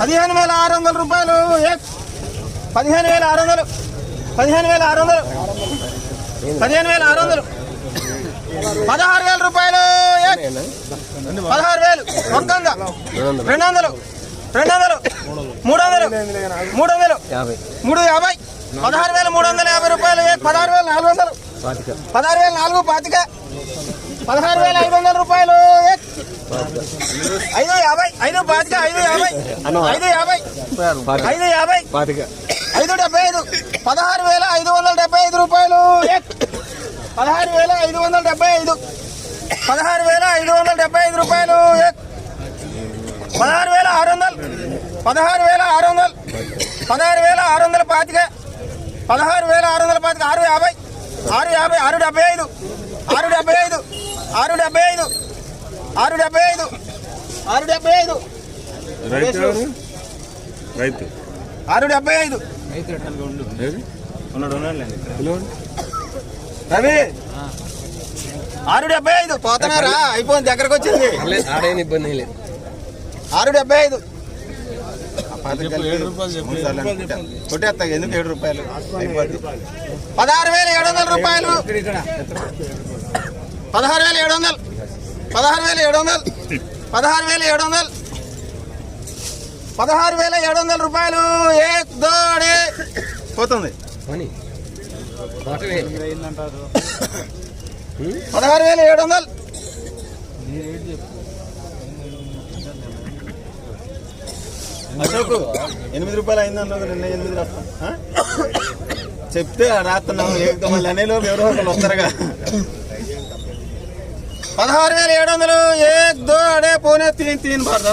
పదిహేను వేల ఆరు వందల రూపాయలు. పదిహేను వేల ఆరు వందలు. పదిహేను వేల ఆరు వందలు. పదిహేను వేల ఆరు వందలు. పదహారు వేల రూపాయలు. పదహారు వేలు. ఒక్క వంద రెండు వందలు. రెండు వందలు. మూడు వందలు. మూడు వందలు. మూడు యాభై. పదహారు వేల మూడు వందల యాభై రూపాయలు. పదహారు వేల నాలుగు వందలు. పదహారు వేల నాలుగు పాతిక. పదహారు వేల ఐదు వందల రూపాయలు. ఐదు యాభై ఐదు పాతిక ఐదు యాభై ఐదు యాభై ఐదు యాభై ఐదు డెబ్బై ఐదు పదహారు వేల ఐదు వందల డెబ్బై ఐదు రూపాయలు. పదహారు వేల ఐదు వందల డెబ్బై ఐదు పదహారు వేల ఐదు వందల డెబ్బై ఐదు రూపాయలు. పదహారు వేల ఆరు వందలు పదహారు వేల ఆరు వందలు పదహారు వేల ఆరు వందల పాతిక పదహారు వేల ఆరు వందల పాతిక ఆరు యాభై ఆరు యాభై ఆరు డెబ్బై ఐదు ఆరు డెబ్బై ఐదు ఆరు డెబ్బై ఐదు ఆరు డెబ్బై ఐదు. ఆరు డెబ్బై ఐదు. రైతు ఆరు డెబ్బై ఐదు. రవి. ఆరు డెబ్బై ఐదు. పోతున్నారా? అయిపోయింది దగ్గరకు వచ్చింది. ఆడేని ఇబ్బంది లేదు. ఆరు డెబ్బై ఐదు. కొట్టేస్తా ఎందుకు ఏడు రూపాయలు? పదహారు వేల ఏడు వందల రూపాయలు. పదహారు వేల ఏడు వందలు. పదహారు వేల ఏడు వందలు. పదహారు వేల ఏడు వందలు. పదహారు వేల ఏడు వందల రూపాయలు. ఏక్ దోడే. పోతుంది. పదహారు వేల ఏడు వందలు. అశోక్ ఎనిమిది రూపాయలు అయింది అన్నది నిన్న ఎనిమిది రాస్తాం. ఆ? చెప్తే రాస్తున్నాం మళ్ళీ అనేలో ఎవరో ఒకరు వస్తారుగా. పదహారు వేల ఏడు వందలు ఏక్ దో అడే పోనే తీన్ తీన్ బార్